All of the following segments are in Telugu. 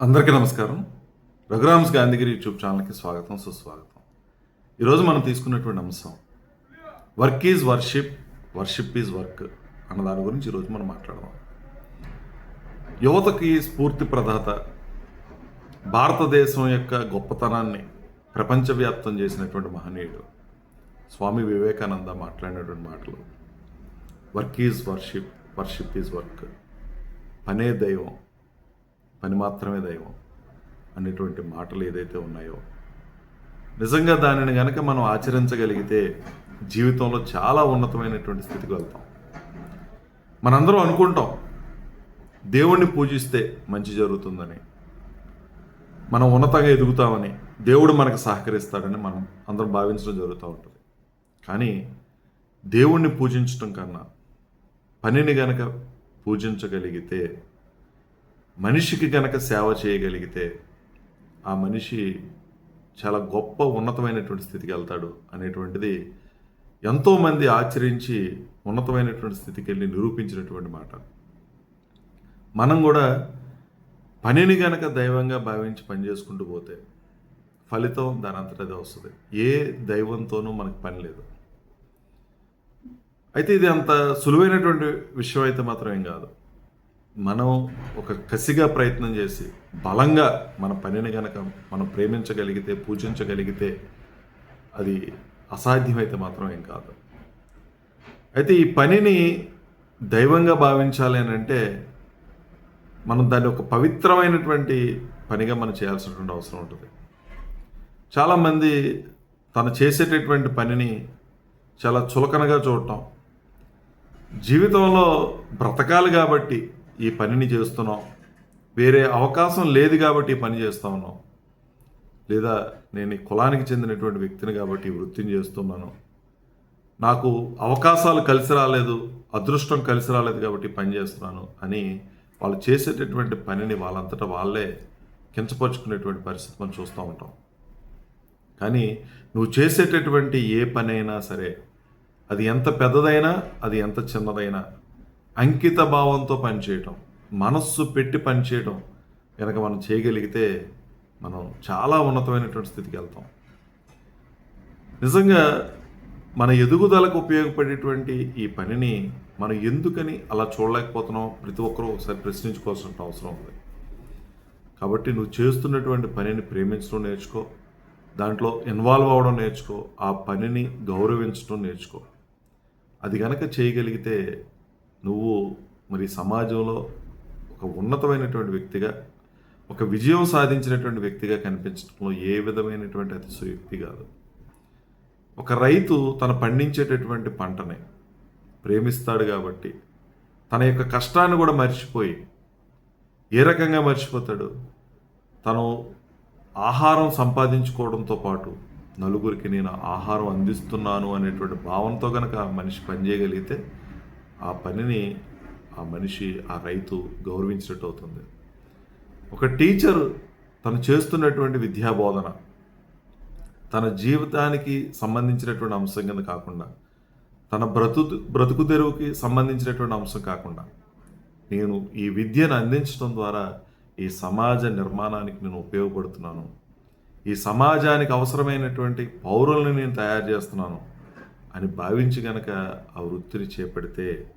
అందరికీ నమస్కారం. రఘురామ్స్ గాంధీగిరి యూట్యూబ్ ఛానల్కి స్వాగతం సుస్వాగతం. ఈరోజు మనం తీసుకున్నటువంటి అంశం work is worship worship is work అన్న దాని గురించి ఈరోజు మనం మాట్లాడదాం. యువతకి స్ఫూర్తి ప్రదాత భారతదేశం యొక్క గొప్పతనాన్ని ప్రపంచవ్యాప్తం చేసినటువంటి మహనీయుడు స్వామి వివేకానంద మాట్లాడినటువంటి మాటలు. Work is worship worship is work. పనే దైవం పని మాత్రమే దైవం అనేటువంటి మాటలు ఏదైతే ఉన్నాయో. నిజంగా దానిని గనక మనం ఆచరించగలిగితే జీవితంలో చాలా ఉన్నతమైనటువంటి స్థితికి వెళ్తాం. మనందరం అనుకుంటాం దేవుణ్ణి పూజిస్తే మంచి జరుగుతుందని మనం ఉన్నతంగా ఎదుగుతామని దేవుడు మనకు సహకరిస్తాడని మనం అందరం భావించడం జరుగుతూ ఉంటుంది. కానీ దేవుణ్ణి పూజించడం కన్నా పనిని గనక పూజించగలిగితే మనిషికి గనక సేవ చేయగలిగితే ఆ మనిషి చాలా గొప్ప ఉన్నతమైనటువంటి స్థితికి వెళ్తాడు అనేటువంటిది ఎంతోమంది ఆచరించి ఉన్నతమైనటువంటి స్థితికి వెళ్ళి నిరూపించినటువంటి మాట. మనం కూడా పనిని గనక దైవంగా భావించి పని చేసుకుంటూ పోతే ఫలితం దాని అంతటదే వస్తుంది. ఏ దైవంతోనూ మనకు పని లేదు. అయితే ఇది అంత సులువైనటువంటి విషయం అయితే మాత్రం ఏం కాదు. మనం ఒక కసిగా ప్రయత్నం చేసి బలంగా మన పనిని కనుక మనం ప్రేమించగలిగితే పూజించగలిగితే అది అసాధ్యమైతే మాత్రం ఏం కాదు. అయితే ఈ పనిని దైవంగా భావించాలి అని అంటే మనం దాన్ని ఒక పవిత్రమైనటువంటి పనిగా మనం చేయాల్సినటువంటి అవసరం ఉంటుంది. చాలామంది తను చేసేటటువంటి పనిని చాలా చులకనగా చూడటం జీవితంలో బ్రతకాలి కాబట్టి ఈ పనిని చేస్తున్నాం వేరే అవకాశం లేదు కాబట్టి ఈ పని చేస్తూ ఉన్నాం లేదా నేను ఈ కులానికి చెందినటువంటి వ్యక్తిని కాబట్టి ఈ వృత్తిని చేస్తున్నాను. నాకు అవకాశాలు కలిసి రాలేదు అదృష్టం కలిసి రాలేదు కాబట్టి పని చేస్తున్నాను అని వాళ్ళు చేసేటటువంటి పనిని వాళ్ళంతటా వాళ్ళే కించపరుచుకునేటువంటి పరిస్థితి మనం చూస్తూ ఉంటాం. కానీ నువ్వు చేసేటటువంటి ఏ పని అయినా సరే అది ఎంత పెద్దదైనా అది ఎంత చిన్నదైనా అంకిత భావంతో పనిచేయటం మనస్సు పెట్టి పనిచేయటం కనుక మనం చేయగలిగితే మనం చాలా ఉన్నతమైనటువంటి స్థితికి వెళ్తాం. నిజంగా మన ఎదుగుదలకు ఉపయోగపడేటువంటి ఈ పనిని మనం ఎందుకని అలా చూడలేకపోతున్నాం? ప్రతి ఒక్కరూ ఒకసారి ప్రశ్నించుకోవాల్సిన అవసరం ఉంది. కాబట్టి నువ్వు చేస్తున్నటువంటి పనిని ప్రేమించడం నేర్చుకో దాంట్లో ఇన్వాల్వ్ అవ్వడం నేర్చుకో ఆ పనిని గౌరవించడం నేర్చుకో. అది కనుక చేయగలిగితే నువ్వు మరి సమాజంలో ఒక ఉన్నతమైనటువంటి వ్యక్తిగా ఒక విజయం సాధించినటువంటి వ్యక్తిగా కనిపించడంలో ఏ విధమైనటువంటి అతిశయోక్తి కాదు. ఒక రైతు తను పండించేటటువంటి పంటని ప్రేమిస్తాడు కాబట్టి తన యొక్క కష్టాన్ని కూడా మర్చిపోయి ఏ రకంగా మర్చిపోతాడు? తను ఆహారం సంపాదించుకోవడంతో పాటు నలుగురికి నేను ఆహారం అందిస్తున్నాను అనేటువంటి భావంతో కనుక మనిషి పనిచేయగలిగితే ఆ పనిని ఆ మనిషి ఆ రైతు గౌరవించినట్టు అవుతుంది. ఒక టీచర్ తను చేస్తున్నటువంటి విద్యాబోధన తన జీవితానికి సంబంధించినటువంటి అంశం కింద కాకుండా తన బ్రతు బ్రతుకు తెరువుకి సంబంధించినటువంటి అంశం కాకుండా నేను ఈ విద్యను అందించడం ద్వారా ఈ సమాజ నిర్మాణానికి నేను ఉపయోగపడుతున్నాను. ఈ సమాజానికి అవసరమైనటువంటి పౌరుల్ని నేను తయారు చేస్తున్నాను. అని భావించి గనక ఆ వృత్తిని చేపడితే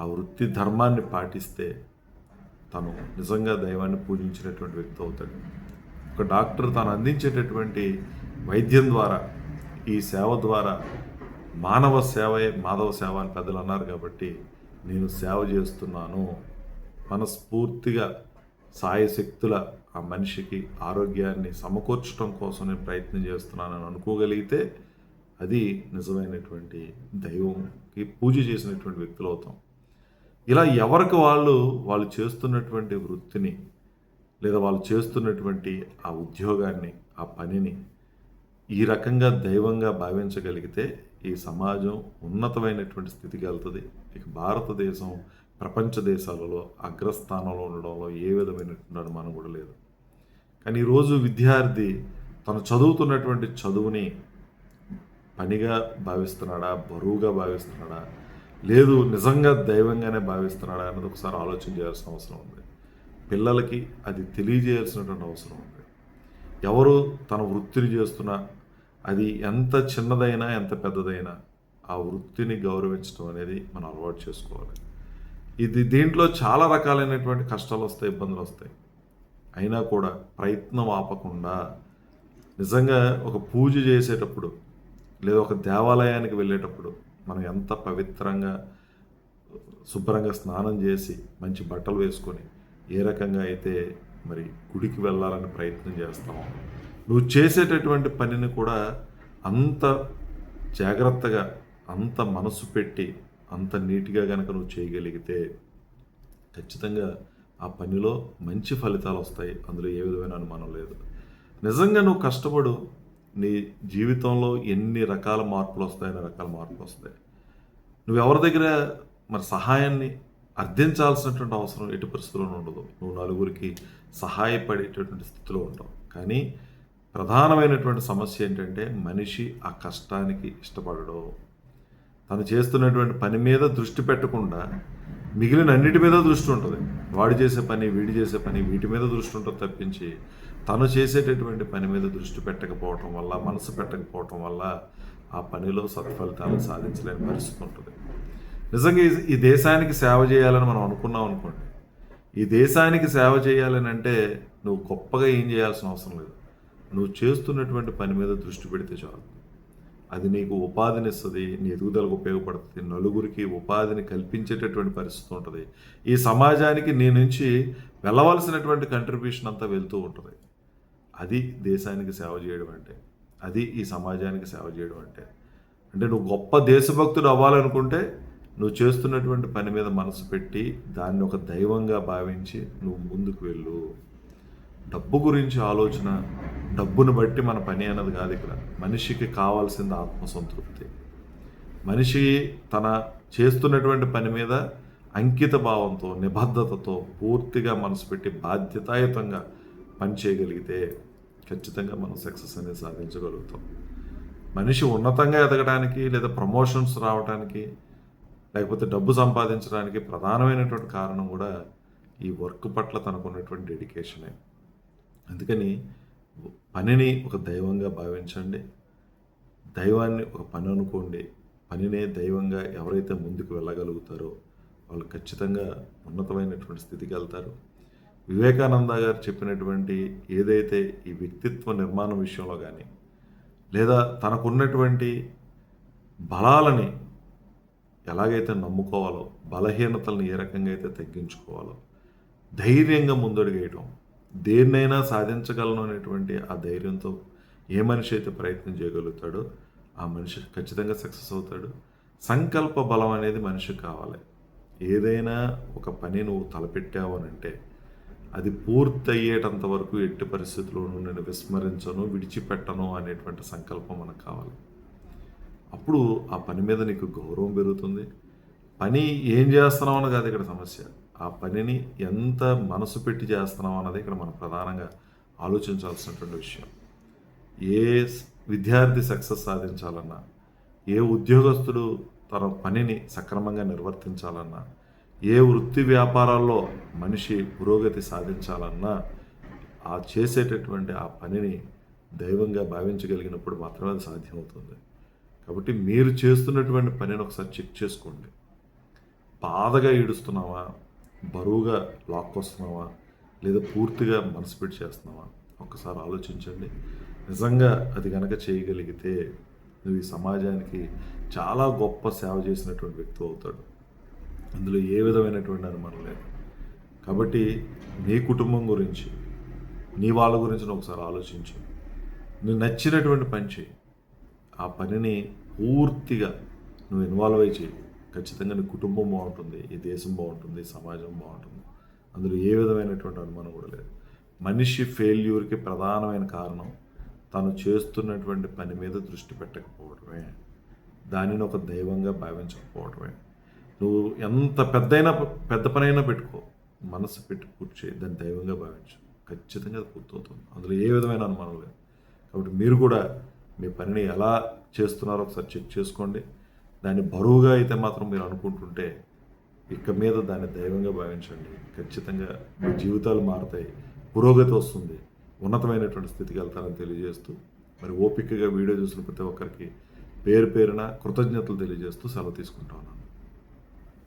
ఆ వృత్తి ధర్మాన్ని పాటిస్తే తను నిజంగా దైవాన్ని పూజించినటువంటి వ్యక్తి అవుతాడు. ఒక డాక్టర్ తాను అందించేటటువంటి వైద్యం ద్వారా ఈ సేవ ద్వారా మానవ సేవే మాధవ సేవ అని పెద్దలు అన్నారు కాబట్టి నేను సేవ చేస్తున్నాను. మనస్ఫూర్తిగా సాయశక్తుల ఆ మనిషికి ఆరోగ్యాన్ని సమకూర్చడం కోసం నేను ప్రయత్నం చేస్తున్నానని అనుకోగలిగితే అది నిజమైనటువంటి దైవంకి పూజ చేసినటువంటి వ్యక్తులు అవుతాం. ఇలా ఎవరికి వాళ్ళు వాళ్ళు చేస్తున్నటువంటి వృత్తిని లేదా వాళ్ళు చేస్తున్నటువంటి ఆ ఉద్యోగాన్ని ఆ పనిని ఈ రకంగా దైవంగా భావించగలిగితే ఈ సమాజం ఉన్నతమైనటువంటి స్థితికి వెళ్తుంది. ఇక భారతదేశం ప్రపంచ దేశాలలో అగ్రస్థానంలో ఉండడంలో ఏ విధమైనటువంటి అనుమానం కూడా లేదు. కానీ ఈరోజు విద్యార్థి తను చదువుతున్నటువంటి చదువుని పనిగా భావిస్తున్నాడా? బరువుగా భావిస్తున్నాడా? లేదు నిజంగా దైవంగానే భావిస్తున్నాడా అన్నది ఒకసారి ఆలోచన చేయాల్సిన అవసరం ఉంది. పిల్లలకి అది తెలియజేయాల్సినటువంటి అవసరం ఉంది. ఎవరు తన వృత్తిని చేస్తున్నా అది ఎంత చిన్నదైనా ఎంత పెద్దదైనా ఆ వృత్తిని గౌరవించడం అనేది మనం అలవాటు చేసుకోవాలి. ఇది దీంట్లో చాలా రకాలైనటువంటి కష్టాలు వస్తాయి ఇబ్బందులు వస్తాయి. అయినా కూడా ప్రయత్నం ఆపకుండా నిజంగా ఒక పూజ చేసేటప్పుడు లేదా ఒక దేవాలయానికి వెళ్ళేటప్పుడు మనం ఎంత పవిత్రంగా శుభ్రంగా స్నానం చేసి మంచి బట్టలు వేసుకొని ఏ రకంగా అయితే మరి గుడికి వెళ్ళాలని ప్రయత్నం చేస్తామో నువ్వు చేసేటటువంటి పనిని కూడా అంత జాగ్రత్తగా అంత మనసు పెట్టి అంత నీట్గా కనుక నువ్వు చేయగలిగితే ఖచ్చితంగా ఆ పనిలో మంచి ఫలితాలు వస్తాయి. అందులో ఏ విధమైన అనుమానం లేదు. నిజంగా నువ్వు కష్టపడు నీ జీవితంలో ఎన్ని రకాల మార్పులు వస్తాయి ఎన్ని రకాల మార్పులు వస్తాయి. నువ్వు ఎవరి దగ్గర మరి సహాయాన్ని అర్థించాల్సినటువంటి అవసరం ఎటు పరిస్థితుల్లోనూ ఉండదు. నువ్వు నలుగురికి సహాయపడేటటువంటి స్థితిలో ఉంటావు. కానీ ప్రధానమైనటువంటి సమస్య ఏంటంటే మనిషి ఆ కష్టానికి ఇష్టపడడం. తను చేస్తున్నటువంటి పని మీద దృష్టి పెట్టకుండా మిగిలిన అన్నిటి మీద దృష్టి ఉంటుంది. వాడు చేసే పని వీడి చేసే పని వీటి మీద దృష్టి ఉంటుంది తప్పించి తను చేసేటటువంటి పని మీద దృష్టి పెట్టకపోవటం వల్ల మనసు పెట్టకపోవటం వల్ల ఆ పనిలో సత్ఫలితాలు సాధించలేని పరిస్థితి ఉంటుంది. నిజంగా ఈ- ఈ దేశానికి సేవ చేయాలని మనం అనుకున్నాం అనుకోండి. ఈ దేశానికి సేవ చేయాలని అంటే నువ్వు గొప్పగా ఏం చేయాల్సిన అవసరం లేదు. నువ్వు చేస్తున్నటువంటి పని మీద దృష్టి పెడితే చాలు. అది నీకు ఉపాధిని ఇస్తుంది నీ ఎదుగుదలకు ఉపయోగపడుతుంది. నలుగురికి ఉపాధిని కల్పించేటటువంటి పరిస్థితి ఉంటుంది. ఈ సమాజానికి నీ నుంచి వెళ్ళవలసినటువంటి కంట్రిబ్యూషన్ అంతా వెళ్తూ ఉంటుంది. అది దేశానికి సేవ చేయడం అంటే అది ఈ సమాజానికి సేవ చేయడం అంటే. అంటే నువ్వు గొప్ప దేశభక్తుడు అవ్వాలనుకుంటే నువ్వు చేస్తున్నటువంటి పని మీద మనసు పెట్టి దాన్ని ఒక దైవంగా భావించి నువ్వు ముందుకు వెళ్ళు. డబ్బు గురించి ఆలోచన డబ్బును బట్టి మన పని అన్నది కాదు ఇక్కడ. మనిషికి కావాల్సింది ఆత్మసంతృప్తి. మనిషి తన చేస్తున్నటువంటి పని మీద అంకిత భావంతో నిబద్ధతతో పూర్తిగా మనసు పెట్టి బాధ్యతాయుతంగా పనిచేయగలిగితే ఖచ్చితంగా మనం సక్సెస్ అనేది సాధించగలుగుతాం. మనిషి ఉన్నతంగా ఎదగడానికి లేదా ప్రమోషన్స్ రావడానికి లేకపోతే డబ్బు సంపాదించడానికి ప్రధానమైనటువంటి కారణం కూడా ఈ వర్క్ పట్ల తనకున్నటువంటి డెడికేషనే. అందుకని పనిని ఒక దైవంగా భావించండి. దైవాన్ని ఒక పని అనుకోండి. పనినే దైవంగా ఎవరైతే ముందుకు వెళ్ళగలుగుతారో వాళ్ళు ఖచ్చితంగా ఉన్నతమైనటువంటి స్థితికి వెళ్తారు. వివేకానంద గారు చెప్పినటువంటి ఏదైతే ఈ వ్యక్తిత్వ నిర్మాణం విషయంలో కానీ లేదా తనకున్నటువంటి బలాలని ఎలాగైతే నమ్ముకోవాలో బలహీనతలను ఏ రకంగా అయితే తగ్గించుకోవాలో ధైర్యంగా ముందడుగేయటం దేన్నైనా సాధించగలను అనేటువంటి ఆ ధైర్యంతో ఏ మనిషి అయితే ప్రయత్నం చేయగలుగుతాడో ఆ మనిషి ఖచ్చితంగా సక్సెస్ అవుతాడు. సంకల్ప బలం అనేది మనిషికి కావాలి. ఏదైనా ఒక పని నువ్వు తలపెట్టావు అని అంటే అది పూర్తయ్యేటంత వరకు ఎట్టి పరిస్థితుల్లోనూ నేను విస్మరించను విడిచిపెట్టను అనేటువంటి సంకల్పం మనకు కావాలి. అప్పుడు ఆ పని మీద నీకు గౌరవం పెరుగుతుంది. పని ఏం చేస్తున్నావు అన్నది కాదు ఇక్కడ సమస్య. ఆ పనిని ఎంత మనసు పెట్టి చేస్తున్నావు అన్నది ఇక్కడ మనం ప్రధానంగా ఆలోచించాల్సినటువంటి విషయం. ఏ విద్యార్థి సక్సెస్ సాధించాలన్నా ఏ ఉద్యోగస్తుడు తన పనిని సక్రమంగా నిర్వర్తించాలన్నా ఏ వృత్తి వ్యాపారాల్లో మనిషి పురోగతి సాధించాలన్నా ఆ చేసేటటువంటి ఆ పనిని దైవంగా భావించగలిగినప్పుడు మాత్రమే అది సాధ్యమవుతుంది. కాబట్టి మీరు చేస్తున్నటువంటి పనిని ఒకసారి చెక్ చేసుకోండి. బాధగా ఈడుస్తున్నావా బరువుగా లాక్కొస్తున్నావా లేదా పూర్తిగా మనసు పెట్టి చేస్తున్నావా? ఒక్కసారి ఆలోచించండి. నిజంగా అది కనుక చేయగలిగితే నువ్వు ఈ సమాజానికి చాలా గొప్ప సేవ చేసినటువంటి వ్యక్తి అవుతాడు. అందులో ఏ విధమైనటువంటి అనుమానం లేదు. కాబట్టి నీ కుటుంబం గురించి నీ వాళ్ళ గురించి నువ్వు ఒకసారి ఆలోచించు. నువ్వు నచ్చినటువంటి పని చేయి ఆ పనిని పూర్తిగా నువ్వు ఇన్వాల్వ్ అయి చేయి ఖచ్చితంగా నీ కుటుంబం బాగుంటుంది ఈ దేశం బాగుంటుంది సమాజం బాగుంటుంది. అందులో ఏ విధమైనటువంటి అనుమానం కూడా లేదు. మనిషి ఫెయిల్యూర్కి ప్రధానమైన కారణం తను చేస్తున్నటువంటి పని మీద దృష్టి పెట్టకపోవడమే. దానిని ఒక దైవంగా భావించకపోవడమే. నువ్వు ఎంత పెద్దైనా పెద్ద పనైనా పెట్టుకో. మనసు పెట్టి పూర్తి దాన్ని దైవంగా భావించు. ఖచ్చితంగా అది పూర్తవుతుంది. అందులో ఏ విధమైన అనుమానం లేదు. కాబట్టి మీరు కూడా మీ పనిని ఎలా చేస్తున్నారో ఒకసారి చెక్ చేసుకోండి. దాన్ని బరువుగా అయితే మాత్రం మీరు అనుకుంటుంటే ఇక మీద దాన్ని దైవంగా భావించండి. ఖచ్చితంగా మీ జీవితాలు మారుతాయి. పురోగతి వస్తుంది. ఉన్నతమైనటువంటి స్థితికి వెళ్తారని తెలియజేస్తూ మరి ఓపికగా వీడియో చూసిన ప్రతి ఒక్కరికి పేరు పేరున కృతజ్ఞతలు తెలియజేస్తూ సెలవు తీసుకుంటా ఉన్నాను.